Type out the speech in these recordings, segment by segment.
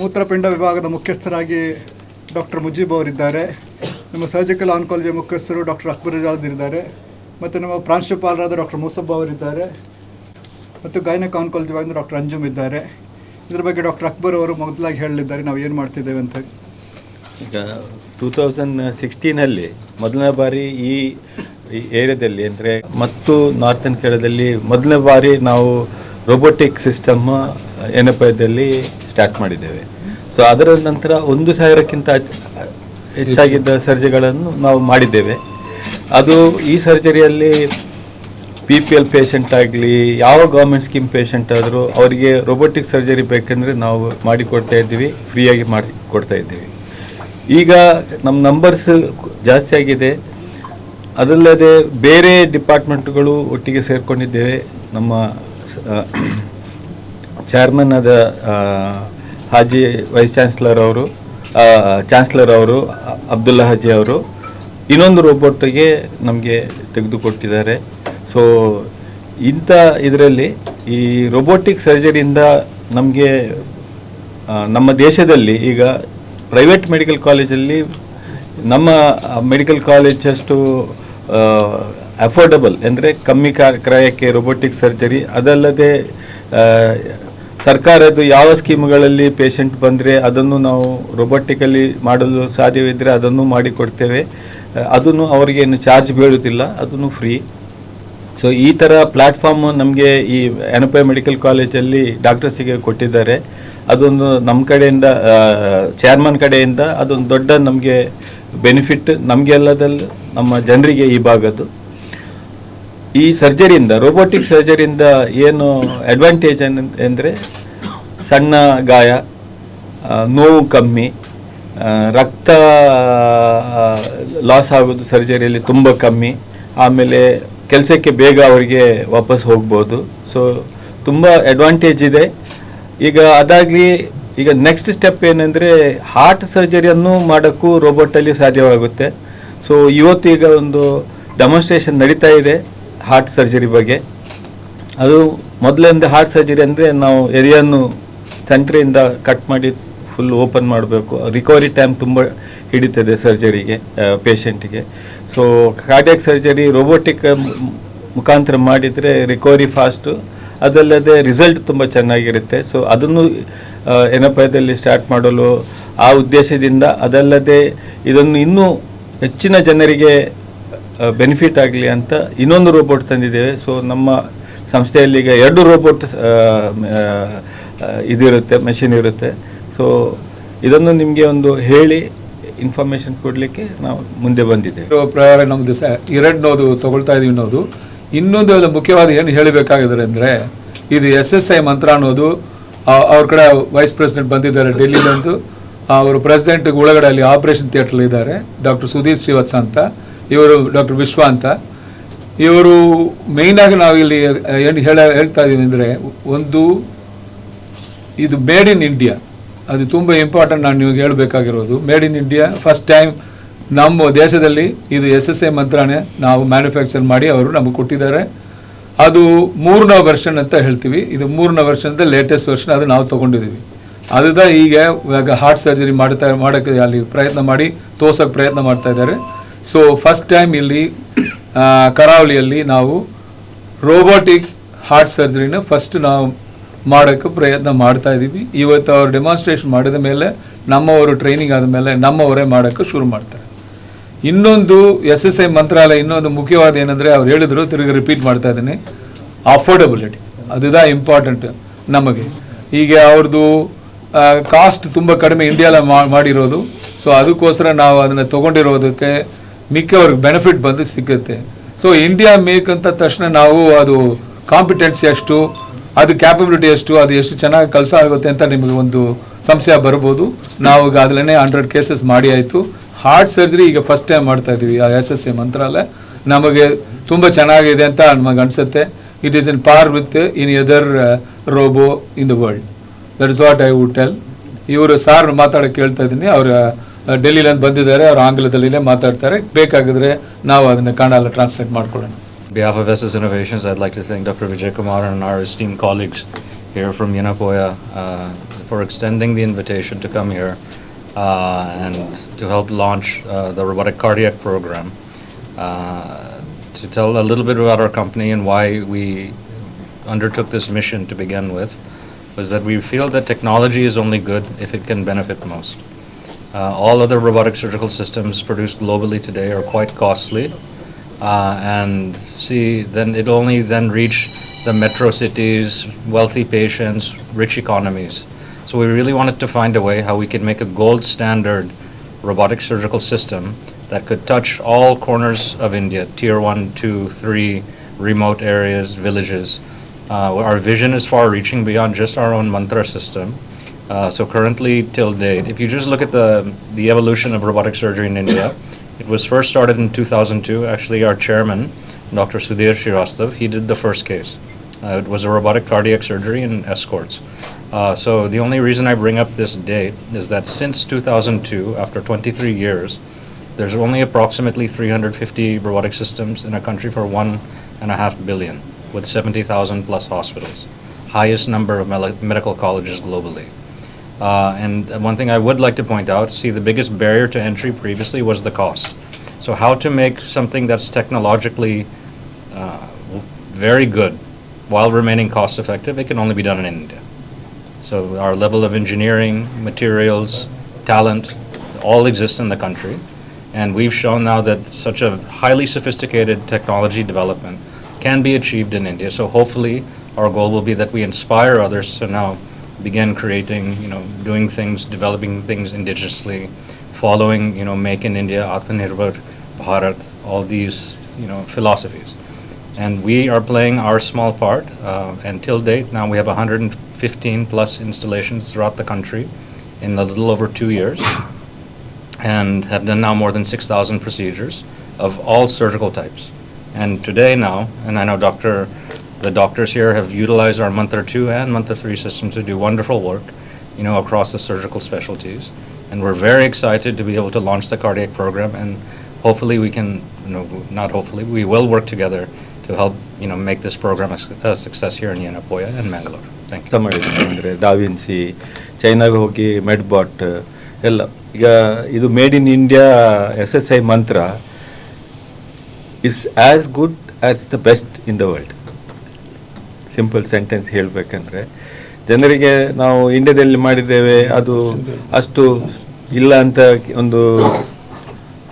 ಮೂತ್ರಪಿಂಡ ವಿಭಾಗದ ಮುಖ್ಯಸ್ಥರಾಗಿ ಡಾಕ್ಟರ್ ಮುಜೀಬ್ ಅವರಿದ್ದಾರೆ. ನಮ್ಮ ಸರ್ಜಿಕಲ್ ಆನ್ಕಾಲಜಿ ಮುಖ್ಯಸ್ಥರು ಡಾಕ್ಟರ್ ಅಕ್ಬರ್ ಜಾದ್ ಇದ್ದಾರೆ. ಮತ್ತು ನಮ್ಮ ಪ್ರಾಂಶುಪಾಲರಾದ ಡಾಕ್ಟರ್ ಮೂಸಬ್ಬ ಅವರಿದ್ದಾರೆ. ಮತ್ತು ಗೈನಕ್ ಆನ್ಕಾಲಜಿ ವಿಭಾಗದ ಡಾಕ್ಟರ್ ಅಂಜುಮ್ ಇದ್ದಾರೆ. ಇದ್ರ ಬಗ್ಗೆ ಡಾಕ್ಟರ್ ಅಕ್ಬರ್ ಅವರು ಮೊದಲಾಗಿ ಹೇಳಿದ್ದಾರೆ. ನಾವು ಏನು ಮಾಡ್ತಿದ್ದೇವೆ ಅಂತ. ಈಗ ಟೂ ತೌಸಂಡ್ ಸಿಕ್ಸ್ಟೀನಲ್ಲಿ ಮೊದಲನೇ ಬಾರಿ ಈ ಏರಿಯಾದಲ್ಲಿ ಅಂದರೆ ಮತ್ತು ನಾರ್ತನ್ ಕೇರಳದಲ್ಲಿ ಮೊದಲನೇ ಬಾರಿ ನಾವು ರೋಬೋಟಿಕ್ ಸಿಸ್ಟಮ್ ಎನಪಾಯದಲ್ಲಿ ಸ್ಟಾರ್ಟ್ ಮಾಡಿದ್ದೇವೆ. ಸೊ ಅದರ ನಂತರ ಒಂದು ಸಾವಿರಕ್ಕಿಂತ ಹೆಚ್ಚಾಗಿದ್ದ ಸರ್ಜರಿಗಳನ್ನು ನಾವು ಮಾಡಿದ್ದೇವೆ. ಅದು ಈ ಸರ್ಜರಿಯಲ್ಲಿ ಪಿ ಪಿ ಎಲ್ ಪೇಷಂಟ್ ಆಗಲಿ, ಯಾವ ಗೌರ್ಮೆಂಟ್ ಸ್ಕೀಮ್ ಪೇಷಂಟ್ ಆದರೂ ಅವರಿಗೆ ರೋಬೋಟಿಕ್ ಸರ್ಜರಿ ಬೇಕಂದರೆ ನಾವು ಮಾಡಿಕೊಡ್ತಾ ಇದ್ದೀವಿ, ಫ್ರೀಯಾಗಿ ಮಾಡಿ ಕೊಡ್ತಾ ಇದ್ದೀವಿ. ಈಗ ನಮ್ಮ ನಂಬರ್ಸ್ ಜಾಸ್ತಿ ಆಗಿದೆ. ಅದಲ್ಲದೆ ಬೇರೆ ಡಿಪಾರ್ಟ್ಮೆಂಟ್ಗಳು ಒಟ್ಟಿಗೆ ಸೇರಿಕೊಂಡಿದ್ದೇವೆ. ನಮ್ಮ ಚೇರ್ಮನ್ ಆದ ಹಾಜಿ ವೈಸ್ ಚಾನ್ಸಲರ್ ಅವರು ಚಾನ್ಸ್ಲರ್ ಅವರು, ಅಬ್ದುಲ್ಲಾ ಹಾಜಿ ಅವರು, ಇನ್ನೊಂದು ರೋಬೋಟಿಗೆ ನಮಗೆ ತೆಗೆದುಕೊಟ್ಟಿದ್ದಾರೆ. ಸೊ ಇಂಥ ಇದರಲ್ಲಿ ಈ ರೋಬೋಟಿಕ್ ಸರ್ಜರಿಯಿಂದ ನಮಗೆ ನಮ್ಮ ದೇಶದಲ್ಲಿ ಈಗ ಪ್ರೈವೇಟ್ ಮೆಡಿಕಲ್ ಕಾಲೇಜಲ್ಲಿ ನಮ್ಮ ಮೆಡಿಕಲ್ ಕಾಲೇಜ್ ಅಷ್ಟು ಅಫೋರ್ಡಬಲ್ ಅಂದರೆ ಕಮ್ಮಿ ಕ್ರಯಕ್ಕೆ ರೋಬೋಟಿಕ್ ಸರ್ಜರಿ ಅದಲ್ಲದೆ ಆ, ಸರ್ಕಾರದ ಯಾವ ಸ್ಕೀಮ್ಗಳಲ್ಲಿ ಪೇಷಂಟ್ ಬಂದರೆ ಅದನ್ನು ನಾವು ರೊಬೊಟಿಕಲಿ ಮಾಡಲು ಸಾಧ್ಯವಿದ್ದರೆ ಅದನ್ನು ಮಾಡಿಕೊಡ್ತೇವೆ. ಅದನ್ನು ಅವರಿಗೇನು ಚಾರ್ಜ್ ಬೀಳುವುದಿಲ್ಲ ಅದನ್ನು ಫ್ರೀ ಸೊ ಈ ಥರ ಪ್ಲ್ಯಾಟ್ಫಾರ್ಮ್ ನಮಗೆ ಈ ಎನಪೈ ಮೆಡಿಕಲ್ ಕಾಲೇಜಲ್ಲಿ ಡಾಕ್ಟರ್ಸಿಗೆ ಕೊಟ್ಟಿದ್ದಾರೆ. ಅದೊಂದು ನಮ್ಮ ಕಡೆಯಿಂದ ಚೇರ್ಮನ್ ಕಡೆಯಿಂದ ಅದೊಂದು ದೊಡ್ಡ ನಮಗೆ ಬೆನಿಫಿಟ್ ನಮಗೆಲ್ಲದಲ್ಲಿ ನಮ್ಮ ಜನರಿಗೆ ಈ ಭಾಗದ್ದು. ಈ ಸರ್ಜರಿಯಿಂದ ರೋಬೋಟಿಕ್ ಸರ್ಜರಿಯಿಂದ ಏನು ಅಡ್ವಾಂಟೇಜ್ ಅಂದರೆ ಸಣ್ಣ ಗಾಯ ನೋವು ಕಮ್ಮಿ ರಕ್ತ ಲಾಸ್ ಆಗೋದು ಸರ್ಜರಿಯಲ್ಲಿ ತುಂಬ ಕಮ್ಮಿ, ಆಮೇಲೆ ಕೆಲಸಕ್ಕೆ ಬೇಗ ಅವರಿಗೆ ವಾಪಸ್ ಹೋಗ್ಬೋದು. ಸೊ ತುಂಬ ಅಡ್ವಾಂಟೇಜ್ ಇದೆ. ಈಗ ಅದಾಗಲಿ, ಈಗ ನೆಕ್ಸ್ಟ್ ಸ್ಟೆಪ್ ಏನಂದರೆ ಹಾರ್ಟ್ ಸರ್ಜರಿಯನ್ನು ಮಾಡೋಕ್ಕೂ ರೋಬೋಟಲ್ಲಿ ಸಾಧ್ಯವಾಗುತ್ತೆ. ಸೊ ಇವತ್ತು ಈಗ ಒಂದು ಡೆಮಾನ್ಸ್ಟ್ರೇಷನ್ ನಡೀತಾ ಇದೆ. ಹಾರ್ಟ್ ಸರ್ಜರಿ ಬಗ್ಗೆ. ಅದು ಮೊದಲಿಂದ ಹಾರ್ಟ್ ಸರ್ಜರಿ ಅಂದರೆ ನಾವು ಎರಿಯನ್ನು ಸೆಂಟ್ರಿಯಿಂದ ಕಟ್ ಮಾಡಿ ಫುಲ್ ಓಪನ್ ಮಾಡಬೇಕು. ರಿಕವರಿ ಟೈಮ್ ತುಂಬ ಹಿಡಿತದೆ ಸರ್ಜರಿಗೆ ಪೇಷಂಟಿಗೆ ಸೊ ಕಾರ್ಡಿಯಾಕ್ ಸರ್ಜರಿ ರೋಬೋಟಿಕ್ ಮುಖಾಂತರ ಮಾಡಿದರೆ ರಿಕವರಿ ಫಾಸ್ಟು ಅದಲ್ಲದೆ ರಿಸಲ್ಟ್ ತುಂಬ ಚೆನ್ನಾಗಿರುತ್ತೆ. ಸೊ ಅದನ್ನು ಎನಪಾಯದಲ್ಲಿ ಸ್ಟಾರ್ಟ್ ಮಾಡಲು ಆ ಉದ್ದೇಶದಿಂದ ಅದಲ್ಲದೆ ಇದನ್ನು ಇನ್ನೂ ಹೆಚ್ಚಿನ ಜನರಿಗೆ ಬೆನಿಫಿಟ್ ಆಗಲಿ ಅಂತ ಇನ್ನೊಂದು ರೋಬೋಟ್ ತಂದಿದ್ದೇವೆ. ಸೊ ನಮ್ಮ ಸಂಸ್ಥೆಯಲ್ಲಿ ಈಗ ಎರಡು ರೋಬೋಟ್ ಇದಿರುತ್ತೆ ಮೆಷಿನ್ ಇರುತ್ತೆ. ಸೊ ಇದನ್ನು ನಿಮಗೆ ಒಂದು ಹೇಳಿ ಇನ್ಫಾರ್ಮೇಷನ್ ಕೊಡಲಿಕ್ಕೆ ನಾವು ಮುಂದೆ ಬಂದಿದ್ದೇವೆ. ಪ್ರಕಾರ ನಮ್ಮದು ಸ ಎರಡನೋದು ತಗೊಳ್ತಾ ಇದೀವಿ ಅನ್ನೋದು. ಇನ್ನೊಂದು ಅದು ಮುಖ್ಯವಾದ ಏನು ಹೇಳಬೇಕಾಗಿದ್ದಾರೆ ಅಂದರೆ, ಇದು ಎಸ್ ಎಸ್ ಐ ಮಂತ್ರ ಅನ್ನೋದು ಅವ್ರ ಕಡೆ ವೈಸ್ ಪ್ರೆಸಿಡೆಂಟ್ ಬಂದಿದ್ದಾರೆ ಡೆಲ್ಲಿಲಂತೂ ಅವರು ಪ್ರೆಸಿಡೆಂಟ್ ಒಳಗಡೆ ಅಲ್ಲಿ ಆಪರೇಷನ್ ಥಿಯೇಟರ್ ಇದ್ದಾರೆ. ಡಾಕ್ಟರ್ ಸುಧೀರ್ ಶ್ರೀವತ್ಸ ಅಂತ. ಇವರು ಡಾಕ್ಟರ್ ವಿಶ್ವ ಅಂತ. ಇವರು ಮೇಯ್ನಾಗಿ ನಾವು ಇಲ್ಲಿ ಏನು ಹೇಳ, ಹೇಳ್ತಾ ಇದ್ದೀವಿ ಅಂದರೆ ಒಂದು ಇದು ಮೇಡ್ ಇನ್ ಇಂಡಿಯಾ ಅದು ತುಂಬ ಇಂಪಾರ್ಟೆಂಟ್ ನಾನು ನಿಮಗೆ ಹೇಳಬೇಕಾಗಿರೋದು. Made in India first time ನಮ್ಮ ದೇಶದಲ್ಲಿ ಇದು ಎಸ್ ಎಸ್ ಎ ಮಂತ್ರಾನೇ ನಾವು ಮ್ಯಾನುಫ್ಯಾಕ್ಚರ್ ಮಾಡಿ ಅವರು ನಮಗೆ ಕೊಟ್ಟಿದ್ದಾರೆ. ಅದು ಮೂರನೇ ವರ್ಷನ್ ಅಂತ ಹೇಳ್ತೀವಿ. ಇದು ಮೂರನೇ ವರ್ಷನ್ ಲೇಟೆಸ್ಟ್ ವರ್ಷನ್ ಅದು ನಾವು ತೊಗೊಂಡಿದ್ದೀವಿ. ಅದ ಈಗ ಇವಾಗ ಹಾರ್ಟ್ ಸರ್ಜರಿ ಮಾಡ್ತಾ, ಮಾಡೋಕ್ಕೆ ಅಲ್ಲಿ ಪ್ರಯತ್ನ ಮಾಡಿ ತೋರ್ಸೋಕ್ಕೆ ಪ್ರಯತ್ನ ಮಾಡ್ತಾ ಇದ್ದಾರೆ. ಸೊ ಫಸ್ಟ್ ಟೈಮ್ ಇಲ್ಲಿ ಕರಾವಳಿಯಲ್ಲಿ ನಾವು ರೋಬೋಟಿಕ್ ಹಾರ್ಟ್ ಸರ್ಜರಿನ ಫಸ್ಟ್ ನಾವು ಮಾಡೋಕ್ಕೆ ಪ್ರಯತ್ನ ಮಾಡ್ತಾ ಇದ್ದೀವಿ. ಇವತ್ತು ಅವರು ಡೆಮಾನ್ಸ್ಟ್ರೇಷನ್ ಮಾಡಿದ ಮೇಲೆ ನಮ್ಮವರು ಟ್ರೈನಿಂಗ್ ಆದ ಮೇಲೆ ನಮ್ಮವರೇ ಮಾಡೋಕ್ಕೆ ಶುರು ಮಾಡ್ತಾರೆ. ಇನ್ನೊಂದು ಎಸ್ ಎಸ್ ಐ ಮಂತ್ರಾಲಯ ಇನ್ನೊಂದು ಮುಖ್ಯವಾದ ಏನಂದರೆ ಅವ್ರು ಹೇಳಿದ್ರು, ತಿರುಗಿ ರಿಪೀಟ್ ಮಾಡ್ತಾ ಇದ್ದೀನಿ. ಅಫೋರ್ಡಬಿಲಿಟಿ ಅದುದಾ ಇಂಪಾರ್ಟೆಂಟ್ ನಮಗೆ. ಈಗ ಅವ್ರದ್ದು ಕಾಸ್ಟ್ ತುಂಬ ಕಡಿಮೆ ಇಂಡಿಯಾಲ ಮಾಡಿರೋದು. ಸೊ ಅದಕ್ಕೋಸ್ಕರ ನಾವು ಅದನ್ನು ತೊಗೊಂಡಿರೋದಕ್ಕೆ ಮಿಕ್ಕವ್ರಿಗೆ ಬೆನಿಫಿಟ್ ಬಂದು ಸಿಗುತ್ತೆ. ಸೊ ಇಂಡಿಯಾ ಮೇಕ್ ಅಂತ ತಕ್ಷಣ ನಾವು ಅದು ಕಾಂಪಿಟೆನ್ಸಿ ಎಷ್ಟು ಅದು ಕ್ಯಾಪಬಿಲಿಟಿ ಎಷ್ಟು ಅದು ಎಷ್ಟು ಚೆನ್ನಾಗಿ ಕೆಲಸ ಆಗುತ್ತೆ ಅಂತ ನಿಮಗೆ ಒಂದು ಸಂಶಯ ಬರ್ಬೋದು. ನಾವು ಈಗ ಅದಲ್ಲೇ ಹಂಡ್ರೆಡ್ ಕೇಸಸ್ ಮಾಡಿ ಆಯಿತು. ಹಾರ್ಟ್ ಸರ್ಜರಿ ಈಗ ಫಸ್ಟ್ ಟೈಮ್ ಮಾಡ್ತಾ ಇದ್ದೀವಿ ಆ ಎಸ್ ಎಸ್ ಎ ಮಂತ್ರಾಲಯ. ನಮಗೆ ತುಂಬ ಚೆನ್ನಾಗಿದೆ ಅಂತ ನಮಗೆ ಅನಿಸುತ್ತೆ. It is in par with in either robo in the world that is what I would tell ಇವರು ಸಾರ್ ಮಾತಾಡೋಕೆ ಕೇಳ್ತಾ ಇದ್ದೀನಿ. ಅವರು ಡೆಲ್ಲಿಲಿಂದ ಬಂದಿದ್ದಾರೆ ಅವ್ರು ಆಂಗ್ಲದಲ್ಲಿನೇ ಮಾತಾಡ್ತಾರೆ ಬೇಕಾಗಿದ್ರೆ ನಾವು ಅದನ್ನು ಕನ್ನಡ ಟ್ರಾನ್ಸ್ಲೇಟ್ ಮಾಡ್ಕೊಳ್ಳೋಣ On behalf of SS Innovations, I'd like to thank Dr. Vijay Kumar and our esteemed colleagues here from Yanapoya uh, for extending the invitation to come here uh, and to help launch uh, the robotic cardiac program. Uh, to tell a little bit about our company and why we undertook this mission to begin with was that we feel that technology is only good if it can benefit most. Uh, all other robotic surgical systems produced globally today are quite costly, uh, and see, then it only then reach the metro cities, wealthy patients, rich economies. So we really wanted to find a way how we could make a gold standard robotic surgical system that could touch all corners of India, tier one, two, three, remote areas, villages. Uh, our vision is far reaching beyond just our own mantra system. Uh, so currently, till date, if you just look at the, the evolution of robotic surgery in India, it was first started in 2002. Actually, our chairman, Dr. Sudhir Srivastav, he did the first case. Uh, it was a robotic cardiac surgery in escorts. Uh, so the only reason I bring up this date is that since 2002, after 23 years, there's only approximately 350 robotic systems in a country for one and a half billion, with 70,000 plus hospitals, highest number of medical colleges globally. Uh, and one thing I would like to point out, see, the biggest barrier to entry previously was the cost. So how to make something that's technologically uh, very good while remaining cost effective, it can only be done in India. So our level of engineering, materials, talent, all exists in the country. And we've shown now that such a highly sophisticated technology development can be achieved in India. So hopefully, our goal will be that we inspire others to now begin creating, you know, doing things, developing things indigenously, following, you know, Make in India, Atmanirbhar Bharat, all these, you know, philosophies. And we are playing our small part. Uh, and till date, now we have 115 plus installations throughout the country in a little over two years, and have done now more than 6,000 procedures of all surgical types. And today now, and I know Dr. The doctors here have utilized our Mantra 2 and Mantra 3 systems to do wonderful work, you know, across the surgical specialties. And we're very excited to be able to launch the cardiac program, and hopefully we can, you know, not hopefully, we will work together to help, you know, make this program a su- a success here in Yanapoya and Mangalore. Thank you. ಕೆಲಸ ಮಾಡಿದ್ದಾರೆ ಅಂದರೆ da Vinci ಚೈನಾಗೆ ಹೋಗಿ ಮೆಡ್ಬಾಟ್ ಎಲ್ಲ ಈಗ ಇದು made in India S S I Mantra is as good as the best in the world simple sentence ಹೇಳಬೇಕಂದ್ರೆ, ಜನರಿಗೆ ನಾವು ಇಂಡಿಯಾದಲ್ಲಿ ಮಾಡಿದ್ದೇವೆ, ಅದು ಅಷ್ಟು ಇಲ್ಲ ಅಂತ ಒಂದು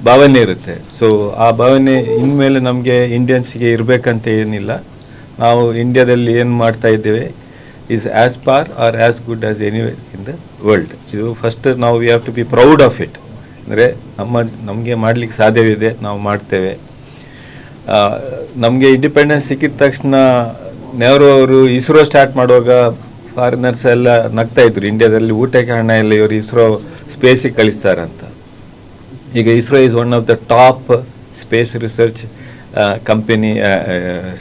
ಭಾವನೆ ಇರುತ್ತೆ. ಸೊ ಆ ಭಾವನೆ ಇನ್ಮೇಲೆ ನಮಗೆ ಇಂಡಿಯನ್ಸ್ಗೆ ಇರಬೇಕಂತ ಏನಿಲ್ಲ. ನಾವು ಇಂಡಿಯಾದಲ್ಲಿ ಏನು ಮಾಡ್ತಾ ಇದ್ದೇವೆ is as par or as good as anyway in the world ಇದು ಫಸ್ಟ್ ನಾವು we have to be proud of it ಅಂದರೆ ನಮ್ಮ, ನಮಗೆ ಮಾಡಲಿಕ್ಕೆ ಸಾಧ್ಯವಿದೆ, ನಾವು ಮಾಡ್ತೇವೆ. ನಮಗೆ ಇಂಡಿಪೆಂಡೆನ್ಸ್ ಸಿಕ್ಕಿದ ತಕ್ಷಣ ನೆಹರು ಅವರು ಇಸ್ರೋ ಸ್ಟಾರ್ಟ್ ಮಾಡುವಾಗ ಫಾರಿನರ್ಸ್ ಎಲ್ಲ ನಗ್ತಾ ಇದ್ರು. ಇಂಡಿಯಾದಲ್ಲಿ ಊಟಕ್ಕೆ ಹಣ ಇಲ್ಲ, ಇವರು ಇಸ್ರೋ ಸ್ಪೇಸಿಗೆ ಕಳಿಸ್ತಾರಂತ ಈಗ ISRO is one of the top space research company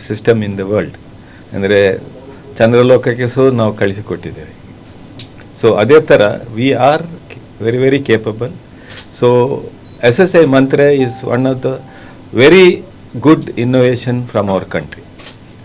system in the world ಅಂದರೆ ಚಂದ್ರಲೋಕಕ್ಕೆ ಸಹ ನಾವು ಕಳಿಸಿಕೊಟ್ಟಿದ್ದೇವೆ. ಸೊ ಅದೇ ಥರ we are very very capable so S S I Mantra is one of the very good innovation from our country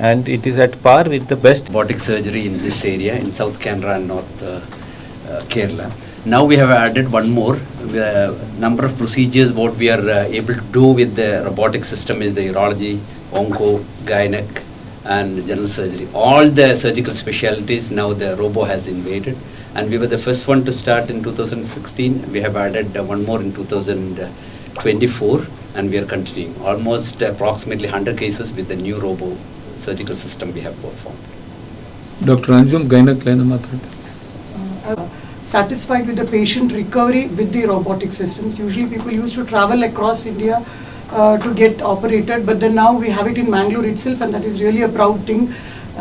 and it is at par with the best robotic surgery in this area in South Canara and North uh, uh, Kerala. Now we have added one more. The uh, number of procedures what we are uh, able to do with the robotic system is the urology, onco, gynec, and general surgery. All the surgical specialties now the robo has invaded, and we were the first one to start in 2016. We have added uh, one more in 2024, and we are continuing almost approximately 100 cases with the new robo surgical system we have performed. Doctor Anjum ಗೈನಕ್ಲೇನ ಮಾತಾಡ್ತಾರೆ uh, satisfied with the patient recovery with the robotic systems. Usually people used to travel across India uh, to get operated, but then now we have it in Mangalore itself and that is really a proud thing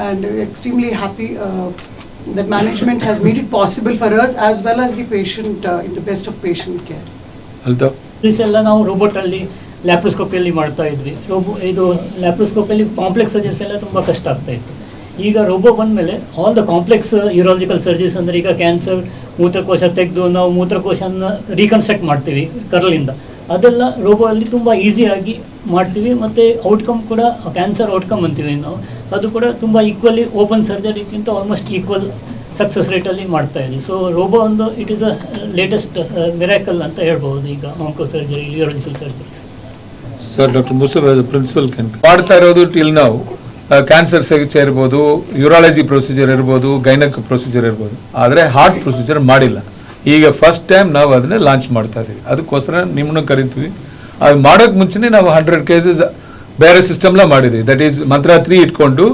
and we're extremely happy uh, that management has made it possible for us as well as the patient uh, in the best of patient care. Altaf service ಎಲ್ಲ ನಾವು ರೋಬೋಟಲ್ಲಿ ಲ್ಯಾಪ್ರೋಸ್ಕೋಪಿಯಲ್ಲಿ ಮಾಡ್ತಾ ಇದ್ವಿ. Robo ಇದು ಲ್ಯಾಪ್ರೋಸ್ಕೋಪಿಯಲ್ಲಿ complex ಸರ್ಜರಿಸ್ ಎಲ್ಲ ತುಂಬ ಕಷ್ಟ ಆಗ್ತಾ ಇತ್ತು. ಈಗ ರೋಬೋ ಬಂದಮೇಲೆ all the complex urological surgeries ಅಂದರೆ ಈಗ ಕ್ಯಾನ್ಸರ್ ಮೂತ್ರಕೋಶ ತೆಗೆದು ನಾವು ಮೂತ್ರಕೋಶನ ರೀಕನ್ಸ್ಟ್ರಕ್ಟ್ ಮಾಡ್ತೀವಿ ಕರಲಿಂದ. ಅದೆಲ್ಲ ರೋಬೋ ಅಲ್ಲಿ ತುಂಬ ಈಸಿಯಾಗಿ ಮಾಡ್ತೀವಿ ಮತ್ತು ಔಟ್ಕಮ್ ಕೂಡ ಕ್ಯಾನ್ಸರ್ ಔಟ್ಕಮ್ ಅಂತೀವಿ ನಾವು. ಅದು ಕೂಡ ತುಂಬ ಈಕ್ವಲಿ ಓಪನ್ ಸರ್ಜರಿಗಿಂತ ಆಲ್ಮೋಸ್ಟ್ ಈಕ್ವಲ್ ಸಕ್ಸಸ್ ರೇಟಲ್ಲಿ ಮಾಡ್ತಾ ಇದ್ದೀವಿ ಸೊ ರೋಬೋ ಒಂದು it is a latest miracle ಅಂತ ಹೇಳ್ಬೋದು ಈಗ onco surgery urological surgeries sir doctor ಮುಸಫ್ principal ಮಾಡ್ತಾ ಇರೋದು ಟಿಲ್ ನಾವು ಕ್ಯಾನ್ಸರ್ ಚಿಕಿತ್ಸೆ ಇರ್ಬೋದು ಯೂರಾಲಜಿ ಪ್ರೊಸೀಜರ್ ಇರ್ಬೋದು ಗೈನಕ್ ಪ್ರೊಸೀಜರ್ ಇರ್ಬೋದು ಆದರೆ ಹಾರ್ಟ್ ಪ್ರೊಸೀಜರ್ ಮಾಡಿಲ್ಲ ಈಗ ಫಸ್ಟ್ ಟೈಮ್ ನಾವು ಅದನ್ನ ಲಾಂಚ್ ಮಾಡ್ತಾ ಇದೀವಿ ಅದಕ್ಕೋಸ್ಕರ ನಿಮ್ಮನ್ನು ಕರಿತೀವಿ ಅದು ಮಾಡೋಕ್ಕೆ ಮುಂಚೆನೇ ನಾವು ಹಂಡ್ರೆಡ್ ಕೇಸಸ್ ಬೇರೆ ಸಿಸ್ಟಮ್ಲ ಮಾಡಿದ್ದೀವಿ ದಟ್ ಈಸ್ ಮಂತ್ರ ತ್ರೀ ಇಟ್ಕೊಂಡು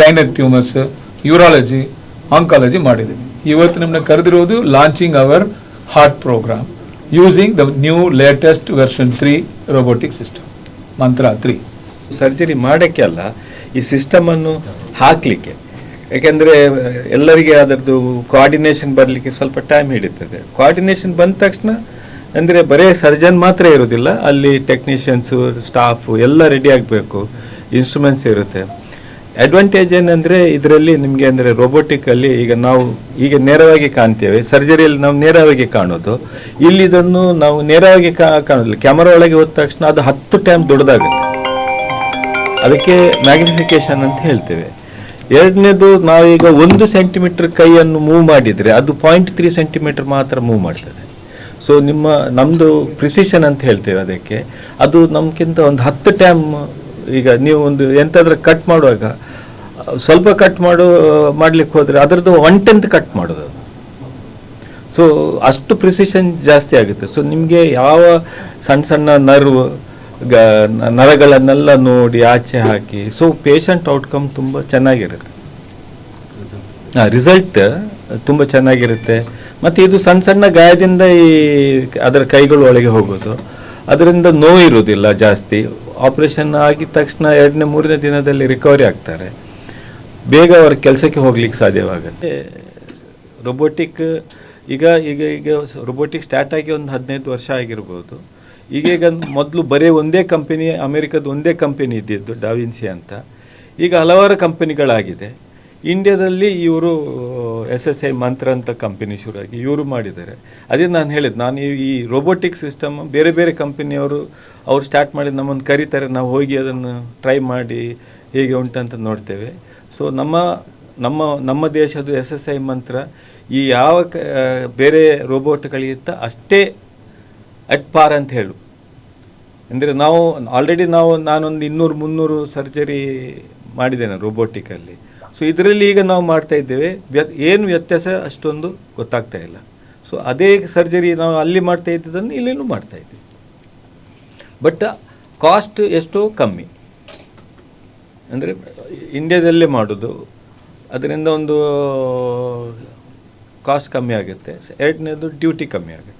ಗೈನಕ್ ಟ್ಯೂಮರ್ಸ್ ಯೂರಾಲಜಿ ಆಂಕಾಲಜಿ ಮಾಡಿದ್ದೀವಿ ಇವತ್ತು ನಿಮ್ಮನ್ನ ಕರೆದಿರೋದು launching our heart program using the new latest version three robotic system Mantra three surgery ಮಾಡೋಕ್ಕೆ ಅಲ್ಲ, ಈ ಸಿಸ್ಟಮನ್ನು ಹಾಕಲಿಕ್ಕೆ. ಯಾಕೆಂದರೆ ಎಲ್ಲರಿಗೆ ಅದರದ್ದು ಕೋಆರ್ಡಿನೇಷನ್ ಬರಲಿಕ್ಕೆ ಸ್ವಲ್ಪ ಟೈಮ್ ಹಿಡಿತದೆ. ಕೋಆರ್ಡಿನೇಷನ್ ಬಂದ ತಕ್ಷಣ, ಅಂದರೆ ಬರೀ ಸರ್ಜನ್ ಮಾತ್ರ ಇರೋದಿಲ್ಲ ಅಲ್ಲಿ ಟೆಕ್ನಿಷಿಯನ್ಸು ಸ್ಟಾಫು ಎಲ್ಲ ರೆಡಿ ಆಗಬೇಕು ಇನ್ಸ್ಟ್ರೂಮೆಂಟ್ಸ್ ಇರುತ್ತೆ. ಅಡ್ವಾಂಟೇಜ್ ಏನಂದ್ರೆ ಇದರಲ್ಲಿ ನಿಮಗೆ ಅಂದರೆ ರೋಬೋಟಿಕಲ್ಲಿ ಈಗ ನಾವು ಈಗ ನೇರವಾಗಿ ಕಾಣ್ತೇವೆ. ಸರ್ಜರಿಯಲ್ಲಿ ನಾವು ನೇರವಾಗಿ ಕಾಣೋದು. ಇಲ್ಲಿ ಇದನ್ನು ನಾವು ನೇರವಾಗಿ ಕಾಣೋದಿಲ್ಲ. ಕ್ಯಾಮರಾ ಒಳಗೆ ಹೋದ ತಕ್ಷಣ ಅದು ಹತ್ತು ಟೈಮ್ ದೊಡ್ಡದಾಗುತ್ತೆ. ಅದಕ್ಕೆ ಮ್ಯಾಗ್ನಿಫಿಕೇಶನ್ ಅಂತ ಹೇಳ್ತೇವೆ. ಎರಡನೇದು ನಾವೀಗ ಒಂದು ಸೆಂಟಿಮೀಟರ್ ಕೈಯನ್ನು ಮೂವ್ ಮಾಡಿದರೆ ಅದು ಪಾಯಿಂಟ್ ತ್ರೀ ಸೆಂಟಿಮೀಟರ್ ಮಾತ್ರ ಮೂವ್ ಮಾಡ್ತದೆ. ಸೊ ನಿಮ್ಮ ನಮ್ಮದು ಪ್ರಿಸಿಷನ್ ಅಂತ ಹೇಳ್ತೇವೆ ಅದಕ್ಕೆ. ಅದು ನಮ್ಗಿಂತ ಒಂದು ಹತ್ತು ಟೈಮ್ ಈಗ ನೀವು ಒಂದು ಎಂತಾದ್ರೂ ಕಟ್ ಮಾಡುವಾಗ, ಸ್ವಲ್ಪ ಕಟ್ ಮಾಡು, ಮಾಡ್ಲಿಕ್ಕೆ ಹೋದರೆ ಅದರದ್ದು ಒನ್ ಟೆಂತ್ ಕಟ್ ಮಾಡೋದು ಸೊ ಅಷ್ಟು ಪ್ರಿಸಿಷನ್ ಜಾಸ್ತಿ ಆಗುತ್ತೆ. ಸೊ ನಿಮಗೆ ಯಾವ ಸಣ್ಣ ಸಣ್ಣ ನರ್ವ್, ಗ, ನರಗಳನ್ನೆಲ್ಲ ನೋಡಿ ಆಚೆ ಹಾಕಿ ಸೊ ಪೇಷಂಟ್ ಔಟ್ಕಮ್ ತುಂಬ ಚೆನ್ನಾಗಿರುತ್ತೆ. ಹಾಂ ರಿಸಲ್ಟ್ ತುಂಬ ಚೆನ್ನಾಗಿರುತ್ತೆ. ಮತ್ತು ಇದು ಸಣ್ಣ ಸಣ್ಣ ಗಾಯದಿಂದ ಈ ಅದರ ಕೈಗಳು ಒಳಗೆ ಹೋಗೋದು. ಅದರಿಂದ ನೋವು ಇರುವುದಿಲ್ಲ ಜಾಸ್ತಿ. ಆಪರೇಷನ್ ಆಗಿದ ತಕ್ಷಣ ಎರಡನೇ, ಮೂರನೇ ದಿನದಲ್ಲಿ ರಿಕವರಿ ಆಗ್ತಾರೆ. ಬೇಗ ಅವ್ರ ಕೆಲಸಕ್ಕೆ ಹೋಗ್ಲಿಕ್ಕೆ ಸಾಧ್ಯವಾಗುತ್ತೆ. ರೊಬೋಟಿಕ್ ಈಗ ಈಗ ಈಗ ರೊಬೋಟಿಕ್ ಸ್ಟಾರ್ಟ್ ಆಗಿ ಒಂದು ಹದಿನೈದು ವರ್ಷ ಆಗಿರ್ಬೋದು. ಈಗೀಗ ಮೊದಲು ಬರೀ ಒಂದೇ ಕಂಪನಿ ಅಮೆರಿಕದ ಒಂದೇ ಕಂಪನಿ ಇದ್ದಿದ್ದು ಡಾವಿನ್ಸಿ ಅಂತ. ಈಗ ಹಲವಾರು ಕಂಪನಿಗಳಾಗಿದೆ ಇಂಡಿಯಾದಲ್ಲಿ ಇವರು ಎಸ್ ಎಸ್ ಐ ಮಂತ್ರ ಅಂತ ಕಂಪನಿ ಶುರುವಾಗಿ ಇವರು ಮಾಡಿದ್ದಾರೆ. ಅದೇ ನಾನು ಹೇಳಿದ್ದು ನಾನು ಈ- ರೋಬೋಟಿಕ್ ಸಿಸ್ಟಮ್ ಬೇರೆ ಬೇರೆ ಕಂಪನಿಯವರು ಅವರು ಸ್ಟಾರ್ಟ್ ಮಾಡಿ ನಮ್ಮನ್ನು ಕರೀತಾರೆ, ನಾವು ಹೋಗಿ ಅದನ್ನು ಟ್ರೈ ಮಾಡಿ ಹೇಗೆ ಉಂಟಂತ ನೋಡ್ತೇವೆ. ಸೊ ನಮ್ಮ ನಮ್ಮ ನಮ್ಮ ದೇಶದ ಎಸ್ ಎಸ್ ಐ ಮಂತ್ರ ಈ ಯಾವ ಕ ಬೇರೆ ರೋಬೋಟ್ಗಳಿಗಿಂತ ಅಷ್ಟೇ ಅಟ್ ಪಾರ್ ಅಂತ ಹೇಳು. ಅಂದರೆ ನಾವು ಆಲ್ರೆಡಿ ನಾವು, ನಾನೊಂದು ಇನ್ನೂರು, ಮುನ್ನೂರು ಸರ್ಜರಿ ಮಾಡಿದ್ದೇನೆ ರೋಬೋಟಿಕಲ್ಲಿ ಸೊ ಇದರಲ್ಲಿ ಈಗ ನಾವು ಮಾಡ್ತಾ ಇದ್ದೇವೆ. ಏನು ವ್ಯತ್ಯಾಸ ಅಷ್ಟೊಂದು ಗೊತ್ತಾಗ್ತಾ ಇಲ್ಲ. ಸೊ ಅದೇ ಸರ್ಜರಿ ನಾವು ಅಲ್ಲಿ ಮಾಡ್ತಾ ಇದ್ದದನ್ನು ಇಲ್ಲಿನೂ ಮಾಡ್ತಾ ಇದ್ದೀವಿ. ಬಟ್ ಕಾಸ್ಟ್ ಎಷ್ಟೋ ಕಮ್ಮಿ. ಅಂದರೆ, ಇಂಡಿಯಾದಲ್ಲೇ ಮಾಡೋದು. ಅದರಿಂದ ಒಂದು ಕಾಸ್ಟ್ ಕಮ್ಮಿ ಆಗುತ್ತೆ. ಎರಡನೇದು ಡ್ಯೂಟಿ ಕಮ್ಮಿ ಆಗುತ್ತೆ.